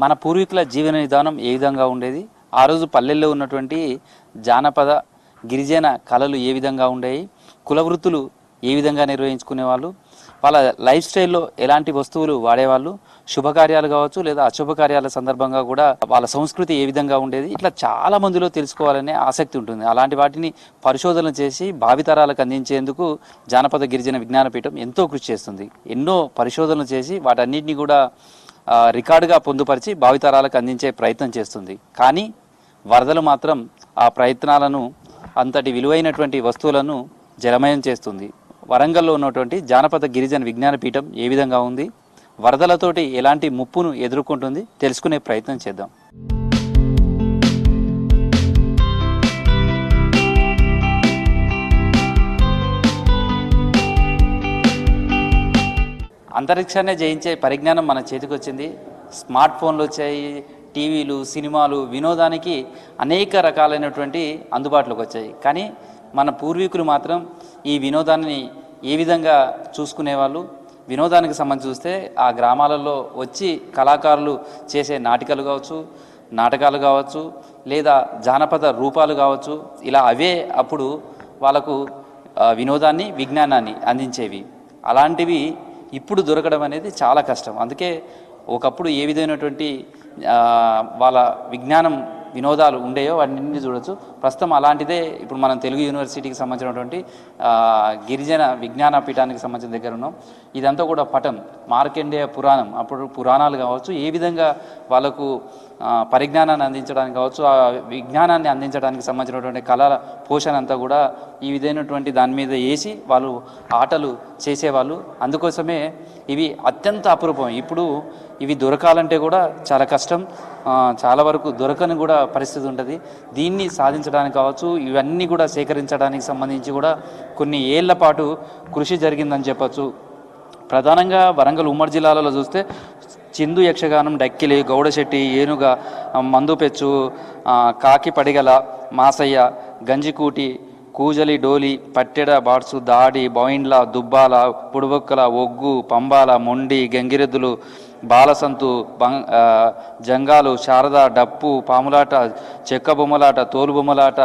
మన పూర్వీకుల జీవన విధానం ఏ విధంగా ఉండేది? ఆ రోజు పల్లెల్లో ఉన్నటువంటి జానపద గిరిజన కళలు ఏ విధంగా ఉండేవి? కులవృత్తులు ఏ విధంగా నిర్వహించుకునేవాళ్ళు? వాళ్ళ లైఫ్ స్టైల్లో ఎలాంటి వస్తువులు వాడేవాళ్ళు? శుభకార్యాలు కావచ్చు లేదా అశుభకార్యాల సందర్భంగా కూడా వాళ్ళ సంస్కృతి ఏ విధంగా ఉండేది? ఇట్లా చాలా మందిలో తెలుసుకోవాలనే ఆసక్తి ఉంటుంది. అలాంటి వాటిని పరిశోధన చేసి భావితరాలకు అందించేందుకు జానపద గిరిజన విజ్ఞానపీఠం ఎంతో కృషి చేస్తుంది. ఎన్నో పరిశోధనలు చేసి వాటన్నిటిని కూడా రికార్డుగా పొందుపరిచి భావితరాలకు అందించే ప్రయత్నం చేస్తుంది. కానీ వరదలు మాత్రం ఆ ప్రయత్నాలను అంతటి విలువైనటువంటి వస్తువులను జలమయం చేస్తుంది. వరంగల్లో ఉన్నటువంటి జానపద గిరిజన విజ్ఞాన పీఠం ఏ విధంగా ఉంది? వరదలతోటి ఎలాంటి ముప్పును ఎదుర్కొంటుంది? తెలుసుకునే ప్రయత్నం చేద్దాం. అంతరిక్షాన్ని జయించే పరిజ్ఞానం మన చేతికి వచ్చింది స్మార్ట్ ఫోన్లు వచ్చాయి టీవీలు సినిమాలు వినోదానికి అనేక రకాలైనటువంటి అందుబాటులోకి వచ్చాయి. కానీ మన పూర్వీకులు మాత్రం ఈ వినోదాన్ని ఏ విధంగా చూసుకునేవాళ్ళు? వినోదానికి సంబంధించి చూస్తే ఆ గ్రామాలలో వచ్చి కళాకారులు చేసే నాటికలు కావచ్చు నాటకాలు కావచ్చు లేదా జానపద రూపాలు కావచ్చు ఇలా అవే అప్పుడు వాళ్ళకు వినోదాన్ని విజ్ఞానాన్ని అందించేవి. అలాంటివి ఇప్పుడు దొరకడం అనేది చాలా కష్టం. అందుకే ఒకప్పుడు ఏ విధమైనటువంటి వాళ్ళ విజ్ఞానం వినోదాలు ఉండేయో వాటిని చూడొచ్చు. ప్రస్తుతం అలాంటిదే ఇప్పుడు మనం తెలుగు యూనివర్సిటీకి సంబంధించినటువంటి గిరిజన విజ్ఞాన పీఠానికి సంబంధించిన దగ్గర ఉన్నాం. ఇదంతా కూడా పటం మార్కండేయ పురాణం. అప్పుడు పురాణాలు కావచ్చు. ఏ విధంగా వాళ్ళకు పరిజ్ఞానాన్ని అందించడానికి కావచ్చు ఆ విజ్ఞానాన్ని అందించడానికి సంబంధించినటువంటి కళల పోషణ అంతా కూడా ఈ విధమైనటువంటి దాని మీద వేసి వాళ్ళు ఆటలు చేసేవాళ్ళు. అందుకోసమే ఇవి అత్యంత అపురూపం. ఇప్పుడు ఇవి దొరకాలంటే కూడా చాలా కష్టం. చాలా వరకు దొరకని కూడా పరిస్థితి ఉంటుంది. దీన్ని సాధించడానికి కావచ్చు ఇవన్నీ కూడా సేకరించడానికి సంబంధించి కూడా కొన్ని ఏళ్ళ పాటు కృషి జరిగిందని చెప్పచ్చు. ప్రధానంగా వరంగల్ ఉమ్మడి జిల్లాలలో చూస్తే చిందు యక్షగానం డక్కిలి గౌడశెట్టి ఏనుగ మందుపెచ్చు కాకి పడిగల మాసయ్య గంజికూటి కూజలి డోలి పట్టెడ బాడ్సు దాడి బౌయిండ్ల దుబ్బాల పుడుబొక్కల ఒగ్గు పంబాల మొండి గంగిరెద్దులు బాలసంతు బం జంగాలు శారద డప్పు పాములాట చెక్క బొమ్మలాట తోలు బొమ్మలాట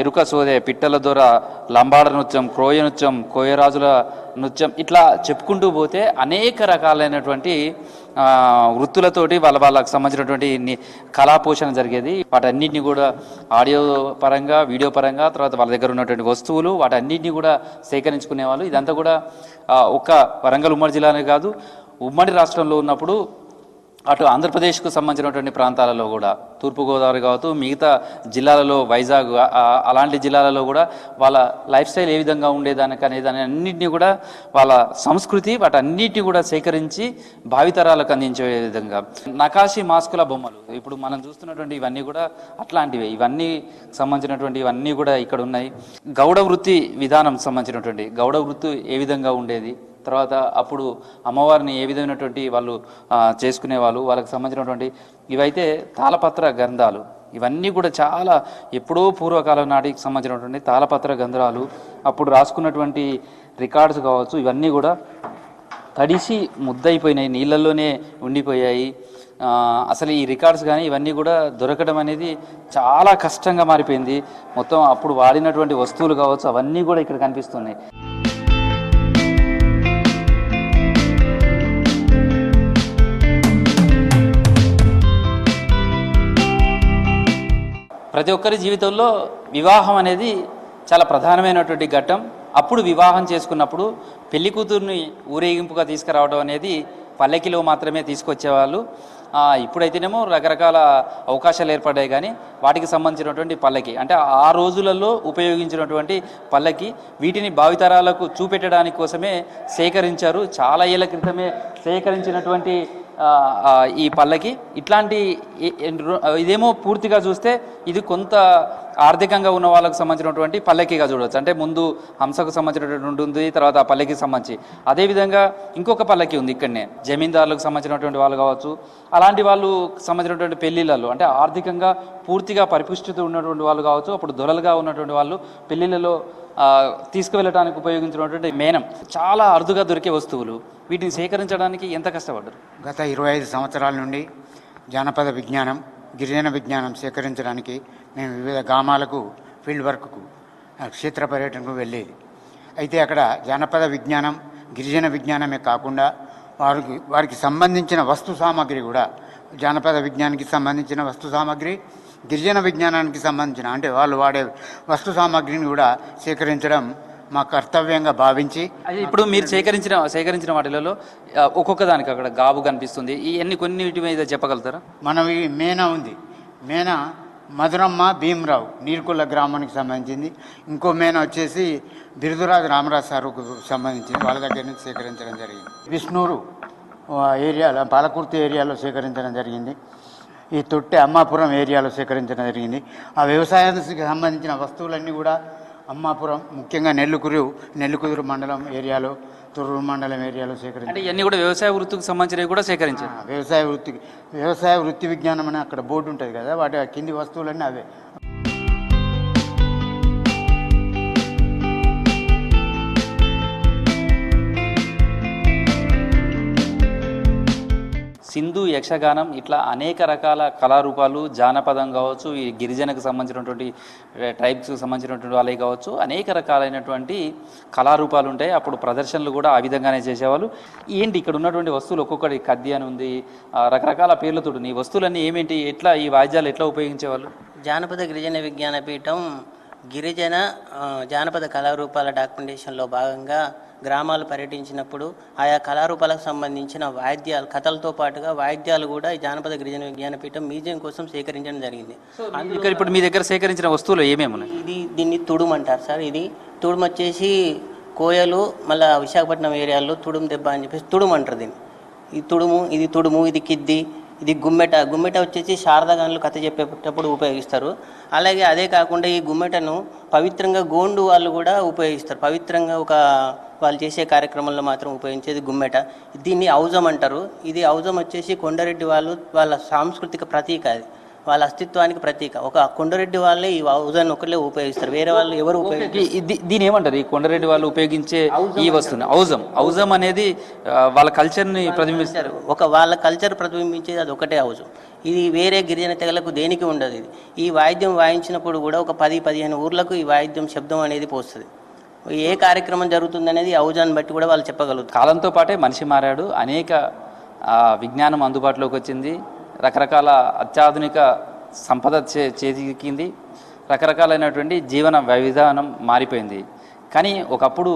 ఎరుక సోదే పిట్టల దొర లంబాడ నృత్యం క్రోయ నృత్యం కోయరాజుల నృత్యం ఇట్లా చెప్పుకుంటూ పోతే అనేక రకాలైనటువంటి వృత్తులతోటి వాళ్ళ వాళ్ళకి సంబంధించినటువంటి కళాపోషణ కళా పోషణ జరిగేది. వాటన్నిటిని కూడా ఆడియో పరంగా వీడియో పరంగా తర్వాత వాళ్ళ దగ్గర ఉన్నటువంటి వస్తువులు వాటన్నిటిని కూడా సేకరించుకునేవాళ్ళు. ఇదంతా కూడా ఒక్క వరంగల్ ఉమ్మడి జిల్లానే కాదు ఉమ్మడి రాష్ట్రంలో ఉన్నప్పుడు అటు ఆంధ్రప్రదేశ్కు సంబంధించినటువంటి ప్రాంతాలలో కూడా తూర్పుగోదావరి కావచ్చు మిగతా జిల్లాలలో వైజాగ్ అలాంటి జిల్లాలలో కూడా వాళ్ళ లైఫ్ స్టైల్ ఏ విధంగా ఉండేదానికి అనే దాని అన్నింటినీ కూడా వాళ్ళ సంస్కృతి వాటన్నిటిని కూడా సేకరించి భావితరాలకు అందించే విధంగా. నకాశీ మాస్కుల బొమ్మలు ఇప్పుడు మనం చూస్తున్నటువంటి ఇవన్నీ కూడా అట్లాంటివే. ఇవన్నీ సంబంధించినటువంటి ఇవన్నీ కూడా ఇక్కడ ఉన్నాయి. గౌడ వృత్తి విధానం సంబంధించినటువంటి గౌడ వృత్తి ఏ విధంగా ఉండేది? తర్వాత అప్పుడు అమ్మవారిని ఏ విధమైనటువంటి వాళ్ళు చేసుకునేవాళ్ళు వాళ్ళకి సంబంధించినటువంటి ఇవైతే తాళపత్ర గంధాలు ఇవన్నీ కూడా చాలా ఎప్పుడో పూర్వకాలం నాటికి సంబంధించినటువంటి తాళపత్ర గంధాలు అప్పుడు రాసుకున్నటువంటి రికార్డ్స్ కావచ్చు ఇవన్నీ కూడా తడిసి ముద్దయిపోయినాయి నీళ్ళల్లోనే ఉండిపోయాయి. అసలు ఈ రికార్డ్స్ కానీ ఇవన్నీ కూడా దొరకడం అనేది చాలా కష్టంగా మారిపోయింది. మొత్తం అప్పుడు వాడినటువంటి వస్తువులు కావచ్చు అవన్నీ కూడా ఇక్కడ కనిపిస్తున్నాయి. ప్రతి ఒక్కరి జీవితంలో వివాహం అనేది చాలా ప్రధానమైనటువంటి ఘట్టం. అప్పుడు వివాహం చేసుకున్నప్పుడు పెళ్ళి కూతుర్ని ఊరేగింపుగా తీసుకురావడం అనేది పల్లెకిలో మాత్రమే తీసుకొచ్చేవాళ్ళు. ఇప్పుడైతేనేమో రకరకాల అవకాశాలు ఏర్పడ్డాయి కానీ వాటికి సంబంధించినటువంటి పల్లకి. అంటే ఆ రోజులలో ఉపయోగించినటువంటి పల్లకి వీటిని భావితరాలకు చూపెట్టడానికి కోసమే సేకరించారు. చాలా ఏళ్ళ క్రితమే సేకరించినటువంటి ఈ పల్లకి. ఇట్లాంటి ఇదేమో పూర్తిగా చూస్తే ఇది కొంత ఆర్థికంగా ఉన్న వాళ్ళకు సంబంధించినటువంటి పల్లకిగా చూడవచ్చు. అంటే ముందు హంసకు సంబంధించినటువంటి ఉంటుంది తర్వాత ఆ పల్లకి సంబంధించి. అదేవిధంగా ఇంకొక పల్లకి ఉంది ఇక్కడనే. జమీందారులకు సంబంధించినటువంటి వాళ్ళు కావచ్చు. అలాంటి వాళ్ళు సంబంధించినటువంటి పెళ్ళిళ్ళలో అంటే ఆర్థికంగా పూర్తిగా పరిపుష్టితో ఉన్నటువంటి వాళ్ళు కావచ్చు. అప్పుడు దొరలుగా ఉన్నటువంటి వాళ్ళు పెళ్ళిళ్ళలో తీసుకువెళ్ళడానికి ఉపయోగించినటువంటి మేనం. చాలా అరుదుగా దొరికే వస్తువులు. వీటిని సేకరించడానికి ఎంత కష్టపడ్డారు? గత ఇరవై ఐదు సంవత్సరాల నుండి జానపద విజ్ఞానం గిరిజన విజ్ఞానం సేకరించడానికి మేము వివిధ గ్రామాలకు ఫీల్డ్ వర్క్కు క్షేత్ర పర్యటనకు వెళ్ళేది. అయితే అక్కడ జానపద విజ్ఞానం గిరిజన విజ్ఞానమే కాకుండా వారికి వారికి సంబంధించిన వస్తు సామాగ్రి కూడా జానపద విజ్ఞానానికి సంబంధించిన వస్తు సామాగ్రి గిరిజన విజ్ఞానానికి సంబంధించిన అంటే వాళ్ళు వాడే వస్తు సామాగ్రిని కూడా సేకరించడం మా కర్తవ్యంగా భావించి ఇప్పుడు మీరు సేకరించిన సేకరించిన వాటిలలో ఒక్కొక్క దానికి అక్కడ గాబు కనిపిస్తుంది. ఈ ఎన్ని కొన్నిటి మీద చెప్పగలుగుతారా? మనవి మేనా ఉంది. మేనా మధురమ్మ భీమరావు నీర్కుల గ్రామానికి సంబంధించింది. ఇంకో మేన వచ్చేసి బిరుదురాజు రామరాజు సారుకు సంబంధించింది. వాళ్ళ దగ్గర నుంచి సేకరించడం జరిగింది. విష్ణూరు ఏరియాలో పాలకుర్తి ఏరియాలో సేకరించడం జరిగింది. ఈ తొట్టె అమ్మాపురం ఏరియాలో సేకరించడం జరిగింది. ఆ వ్యవసాయానికి సంబంధించిన వస్తువులన్నీ కూడా అమ్మాపురం ముఖ్యంగా నెల్లుకురు నెల్లుకుదురు మండలం ఏరియాలో తుర్రూరు మండలం ఏరియాలో సేకరించారు అంటే ఇవన్నీ కూడా వ్యవసాయ వృత్తికి సంబంధించినవి కూడా సేకరించారు. వ్యవసాయ వృత్తి వ్యవసాయ వృత్తి విజ్ఞానం అని అక్కడ బోర్డు ఉంటుంది కదా వాటి కింది వస్తువులన్నీ అవే. సింధు యక్షగానం ఇట్లా అనేక రకాల కళారూపాలు జానపదం కావచ్చు ఈ గిరిజనకు సంబంధించినటువంటి ట్రైబ్స్కి సంబంధించినటువంటి వాళ్ళవి కావచ్చు అనేక రకాలైనటువంటి కళారూపాలు ఉంటాయి. అప్పుడు ప్రదర్శనలు కూడా ఆ విధంగానే చేసేవాళ్ళు. ఏంటి ఇక్కడ ఉన్నటువంటి వస్తువులు? ఒక్కొక్కటి కద్ది అని ఉంది. రకరకాల పేర్లతో ఈ వస్తువులన్నీ ఏమేంటి? ఎట్లా ఈ వాయిద్యాలు ఎట్లా ఉపయోగించేవాళ్ళు? జానపద గిరిజన విజ్ఞాన పీఠం గిరిజన జానపద కళారూపాల డాక్యుమెంటేషన్లో భాగంగా గ్రామాలు పర్యటించినప్పుడు ఆయా కళారూపాలకు సంబంధించిన వాయిద్యాలు కథలతో పాటుగా వాయిద్యాలు కూడా ఈ జానపద గిరిజన విజ్ఞాన పీఠం మ్యూజియం కోసం సేకరించడం జరిగింది. ఇక్కడ ఇప్పుడు మీ దగ్గర సేకరించిన వస్తువులు ఏమేమి ఉన్నాయి? ఇది దీన్ని తుడుము అంటారు సార్. ఇది తుడుము వచ్చేసి కోయలు మళ్ళీ విశాఖపట్నం ఏరియాలో తుడుము దెబ్బ అని చెప్పేసి తుడుము అంటారు దీన్ని. ఈ తుడుము ఇది తుడుము ఇది కిద్ది ఇది గుమ్మెట. గుమ్మెట వచ్చేసి శారదగానులు కథ చెప్పేటప్పుడు ఉపయోగిస్తారు. అలాగే అదే కాకుండా ఈ గుమ్మెటను పవిత్రంగా గోండు వాళ్ళు కూడా ఉపయోగిస్తారు. పవిత్రంగా ఒక వాళ్ళు చేసే కార్యక్రమంలో మాత్రం ఉపయోగించేది గుమ్మెట. దీన్ని ఔజం అంటారు. ఇది ఔజం వచ్చేసి కొండరెడ్డి వాళ్ళు వాళ్ళ సాంస్కృతిక ప్రతీక అది. వాళ్ళ అస్తిత్వానికి ప్రతీక. ఒక కొండరెడ్డి వాళ్ళే ఈ ఔజాన్ని ఒకళ్ళే ఉపయోగిస్తారు. వేరే వాళ్ళు ఎవరు దీని ఏమంటారు? ఈ కొండరెడ్డి వాళ్ళు ఉపయోగించే ఈ వస్తువుని. ఔజం ఔజం అనేది వాళ్ళ కల్చర్ని ప్రతిబింబిస్తారు ఒక వాళ్ళ కల్చర్ ప్రతిబింబించేది అది ఒకటే హౌస్ ఇది వేరే గిరిజన తెగలకు దేనికి ఉండదు ఇది. ఈ వాయిద్యం వాయించినప్పుడు కూడా ఒక పది పదిహేను ఊర్లకు ఈ వాయిద్యం శబ్దం అనేది పోస్తుంది. ఏ కార్యక్రమం జరుగుతుంది అనేది ఔజాన్ని బట్టి కూడా వాళ్ళు చెప్పగలుగుతారు. కాలంతో పాటే మనిషి మారాడు. అనేక విజ్ఞానం అందుబాటులోకి వచ్చింది. రకరకాల అత్యాధునిక సంపద చే చేతికింది. రకరకాలైనటువంటి జీవన విధానం మారిపోయింది. కానీ ఒకప్పుడు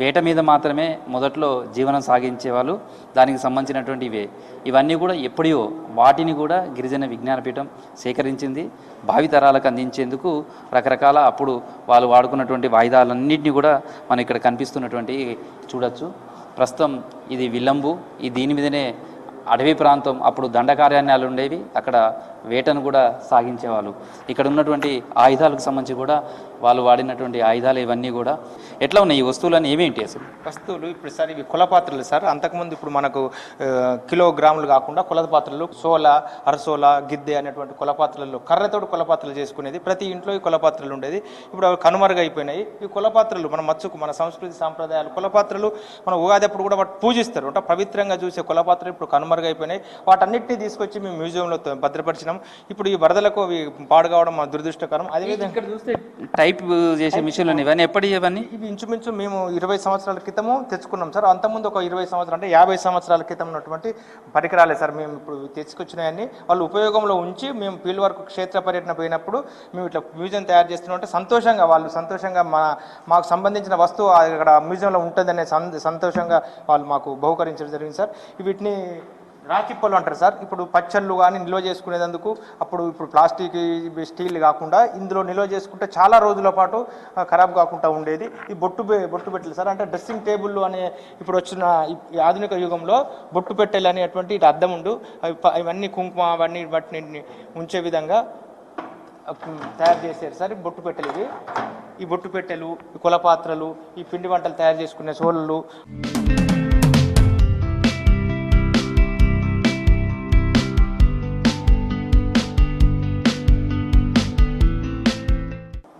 వేట మీద మాత్రమే మొదట్లో జీవనం సాగించేవాళ్ళు దానికి సంబంధించినటువంటి ఇవే. ఇవన్నీ కూడా ఎప్పుడో వాటిని కూడా గిరిజన విజ్ఞానపీఠం సేకరించింది భావితరాలకు అందించేందుకు రకరకాల అప్పుడు వాళ్ళు వాడుకున్నటువంటి వాయిదాలన్నింటినీ కూడా మనం ఇక్కడ కనిపిస్తున్నటువంటి చూడొచ్చు. ప్రస్తుతం ఇది విలంబు ఈ దీని మీదనే అడవి ప్రాంతం అప్పుడు దండకార్యాన్యాలు ఉండేవి. అక్కడ వేటను కూడా సాగించేవాళ్ళు. ఇక్కడ ఉన్నటువంటి ఆయుధాలకు సంబంధించి కూడా వాళ్ళు వాడినటువంటి ఆయుధాలు ఇవన్నీ కూడా ఎట్లా ఉన్నాయి? ఈ వస్తువులన్నీ ఏమేంటి అసలు? వస్తువులు ఇప్పుడు సార్ ఇవి కుల పాత్రలు సార్. అంతకుముందు ఇప్పుడు మనకు కిలోగ్రాములు కాకుండా కుల పాత్రలు సోల అరసోల గిద్దె అనేటువంటి కుల కర్రతోటి కుల పాత్రలు చేసుకునేది. ప్రతి ఇంట్లో ఈ కుల పాత్రలు ఉండేది. ఇప్పుడు అవి కనుమరుగైపోయినాయి. ఈ కుల పాత్రలు మన మచ్చుకు మన సంస్కృతి సాంప్రదాయాలు కుల పాత్రలు మన ఉగాది అప్పుడు కూడా వాటి పూజిస్తారు. అంటే పవిత్రంగా చూసే కుల పాత్రలు ఇప్పుడు కనుమరుగైపోయినాయి. వాటన్నిటిని తీసుకొచ్చి మేము మ్యూజియంలో భద్రపరిచినాం. ఇప్పుడు ఈ వరదలకు అవి పాడు కావడం మా దురదృష్టకరం. అదేవిధంగా ఇక్కడ చూస్తే టైప్ చేసే మిషన్లు ఇవన్నీ ఎప్పటి ఇవన్నీ? ఇవి ఇంచుమించు మేము ఇరవై సంవత్సరాల క్రితము తెచ్చుకున్నాం సార్. అంతకుముందు ఒక ఇరవై సంవత్సరాలు అంటే యాభై సంవత్సరాల క్రితం ఉన్నటువంటి పరికరాలే సార్ మేము ఇప్పుడు తెచ్చుకొచ్చినాయని వాళ్ళు ఉపయోగంలో ఉంచి మేము ఫీల్డ్ వర్క్ క్షేత్ర పర్యటన పోయినప్పుడు మేము ఇట్లా మ్యూజియం తయారు చేస్తున్నాం అంటే సంతోషంగా వాళ్ళు సంతోషంగా మా మాకు సంబంధించిన వస్తువు అక్కడ మ్యూజియంలో ఉంటుందనే సంతోషంగా వాళ్ళు మాకు బహుకరించడం జరిగింది సార్. వీటిని రాచిప్పలు అంటారు సార్. ఇప్పుడు పచ్చళ్ళు కానీ నిల్వ చేసుకునేందుకు అప్పుడు ఇప్పుడు ప్లాస్టిక్ స్టీల్ కాకుండా ఇందులో నిల్వ చేసుకుంటే చాలా రోజుల పాటు ఖరాబ్ కాకుండా ఉండేది. ఈ బొట్టు బొట్టు పెట్టెలు సార్. అంటే డ్రెస్సింగ్ టేబుల్ అనే ఇప్పుడు వచ్చిన ఈ- ఆధునిక యుగంలో బొట్టు పెట్టెలు అనేటువంటి ఇటు అద్దం ఉండు. ఇవన్నీ కుంకుమ అవన్నీ వాటిని ఉంచే విధంగా తయారు చేశారు సార్ బొట్టు పెట్టెలు ఇవి. ఈ బొట్టు పెట్టెలు ఈ కుల పాత్రలు ఈ పిండి వంటలు తయారు చేసుకునే సోళ్ళు.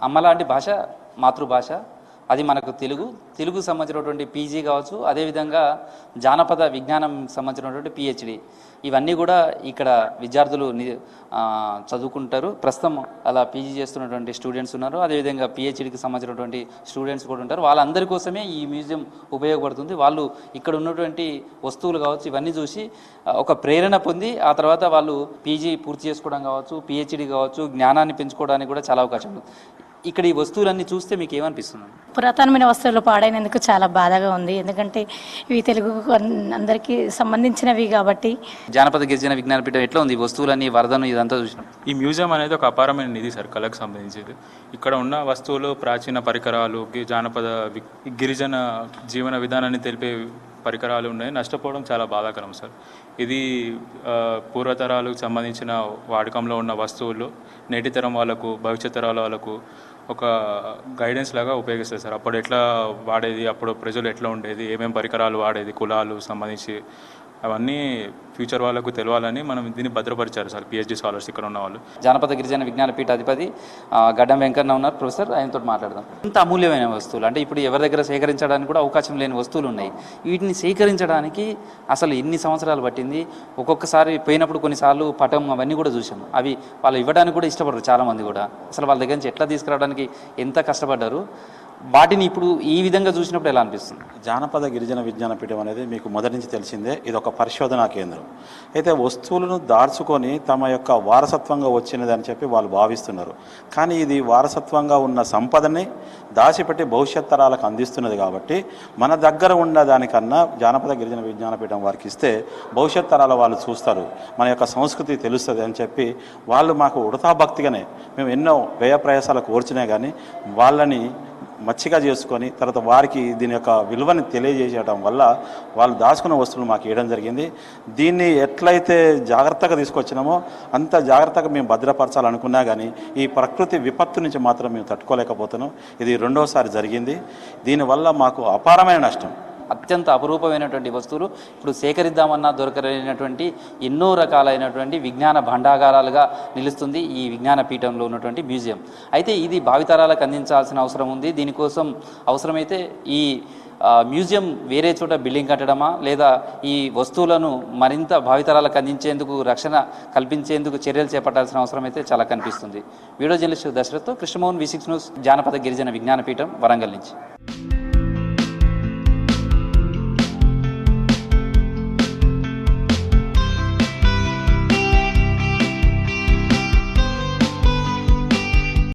అమ్మలాంటి భాష మాతృభాష అది మనకు తెలుగు తెలుగు సంబంధించినటువంటి పీజీ కావచ్చు అదేవిధంగా జానపద విజ్ఞానం సంబంధించినటువంటి పిహెచ్డి. ఇవన్నీ కూడా ఇక్కడ విద్యార్థులు చదువుకుంటారు. ప్రస్తుతం అలా పీజీ చేస్తున్నటువంటి స్టూడెంట్స్ ఉన్నారు. అదేవిధంగా పిహెచ్డికి సంబంధించినటువంటి స్టూడెంట్స్ కూడా ఉంటారు. వాళ్ళందరి కోసమే ఈ మ్యూజియం ఉపయోగపడుతుంది. వాళ్ళు ఇక్కడ ఉన్నటువంటి వస్తువులు కావచ్చు ఇవన్నీ చూసి ఒక ప్రేరణ పొంది ఆ తర్వాత వాళ్ళు పీజీ పూర్తి చేసుకోవడం కావచ్చు పిహెచ్డి కావచ్చు జ్ఞానాన్ని పెంచుకోవడానికి కూడా చాలా అవకాశం ఉంది. ఇక్కడ ఈ వస్తువులన్నీ చూస్తే మీకు ఏమనిపిస్తుంది? పురాతనమైన వస్తువులు పాడైనందుకు చాలా బాధగా ఉంది. ఎందుకంటే ఇవి తెలుగు అందరికీ సంబంధించినవి కాబట్టి. జానపద గిరిజన విజ్ఞాన పీఠం ఎట్లా ఉంది? ఈ వస్తువులన్నీ వరదను ఇదంతా చూసినాం. ఈ మ్యూజియం అనేది ఒక అపారమైన నిధి సార్ కళకు సంబంధించింది. ఇక్కడ ఉన్న వస్తువులు ప్రాచీన పరికరాలు గి- జానపద వి- గిరిజన జీవన విధానాన్ని తెలిపే పరికరాలు ఉన్నాయి. నష్టపోవడం చాలా బాధాకరం సార్. ఇది పూర్వతరాలకు సంబంధించిన వాడకంలో ఉన్న వస్తువులు నేటి తరం వాళ్ళకు భవిష్యత్ తరాల వాళ్ళకు ఒక గైడెన్స్ లాగా ఉపయోగిస్తారు సార్. అప్పుడు ఎట్లా వాడేది అప్పుడు ప్రజలు ఎట్లా ఉండేది ఏమేమి పరికరాలు వాడేది కులాలు సంబంధించి అవన్నీ ఫ్యూచర్ వాళ్ళకు తెలియాలని మనం దీన్ని భద్రపరిచారు సార్ పిహెచ్డి స్కాలర్స్ ఇక్కడ ఉన్న వాళ్ళు జానపద గిరిజన విజ్ఞాన పీఠ అధిపతి గడ్డం వెంకన్న ఉన్నారు. ప్రొఫెసర్ ఆయనతో మాట్లాడదాం. ఇంత అమూల్యమైన వస్తువులు అంటే ఇప్పుడు ఎవరి దగ్గర సేకరించడానికి కూడా అవకాశం లేని వస్తువులు ఉన్నాయి. వీటిని సేకరించడానికి అసలు ఎన్ని సంవత్సరాలు పట్టింది? ఒక్కొక్కసారి పోయినప్పుడు కొన్నిసార్లు పటం అవన్నీ కూడా చూసాం అవి వాళ్ళు ఇవ్వడానికి కూడా ఇష్టపడరు చాలామంది కూడా. అసలు వాళ్ళ దగ్గర నుంచి ఎట్లా తీసుకురావడానికి ఎంత కష్టపడ్డారు? వాటిని ఇప్పుడు ఈ విధంగా చూసినప్పుడు ఎలా అనిపిస్తుంది? జానపద గిరిజన విజ్ఞాన పీఠం అనేది మీకు మొదటి నుంచి తెలిసిందే. ఇది ఒక పరిశోధనా కేంద్రం. అయితే వస్తువులను దాచుకొని తమ యొక్క వారసత్వంగా వచ్చినది అని చెప్పి వాళ్ళు భావిస్తున్నారు. కానీ ఇది వారసత్వంగా ఉన్న సంపదని దాచిపెట్టి భవిష్యత్ తరాలకు అందిస్తున్నది కాబట్టి మన దగ్గర ఉన్న దానికన్నా జానపద గిరిజన విజ్ఞాన పీఠం వారికి ఇస్తే భవిష్యత్ తరాల వాళ్ళు చూస్తారు. మన యొక్క సంస్కృతి తెలుస్తుంది అని చెప్పి వాళ్ళు మాకు ఉడతాభక్తిగానే మేము ఎన్నో వ్యయ ప్రయాసాలకు ఓర్చినా కానీ వాళ్ళని మచ్చిగా చేసుకొని తర్వాత వారికి దీని యొక్క విలువని తెలియజేయడం వల్ల వాళ్ళు దాచుకున్న వస్తువులు మాకు ఇవ్వడం జరిగింది. దీన్ని ఎట్లయితే జాగ్రత్తగా తీసుకొచ్చినామో అంత జాగ్రత్తగా మేము భద్రపరచాలనుకున్నా కానీ ఈ ప్రకృతి విపత్తు నుంచి మాత్రం మేము తట్టుకోలేకపోతున్నాం. ఇది రెండోసారి జరిగింది. దీనివల్ల మాకు అపారమైన నష్టం. అత్యంత అపురూపమైనటువంటి వస్తువులు. ఇప్పుడు సేకరిద్దామన్నా దొరకలేనటువంటి ఎన్నో రకాలైనటువంటి విజ్ఞాన భండాగారాలుగా నిలుస్తుంది ఈ విజ్ఞాన పీఠంలో ఉన్నటువంటి మ్యూజియం. అయితే ఇది భావితరాలకు అందించాల్సిన అవసరం ఉంది. దీనికోసం అవసరమైతే ఈ మ్యూజియం వేరే చోట బిల్డింగ్ కట్టడమా లేదా ఈ వస్తువులను మరింత భావితరాలకు అందించేందుకు రక్షణ కల్పించేందుకు చర్యలు చేపట్టాల్సిన అవసరం అయితే చాలా కనిపిస్తుంది. వీడియో జర్నలిస్ట్ దశరథ్తో కృష్ణమోహన్ వి సిక్స్ న్యూస్ జానపద గిరిజన విజ్ఞానపీఠం వరంగల్ నుంచి.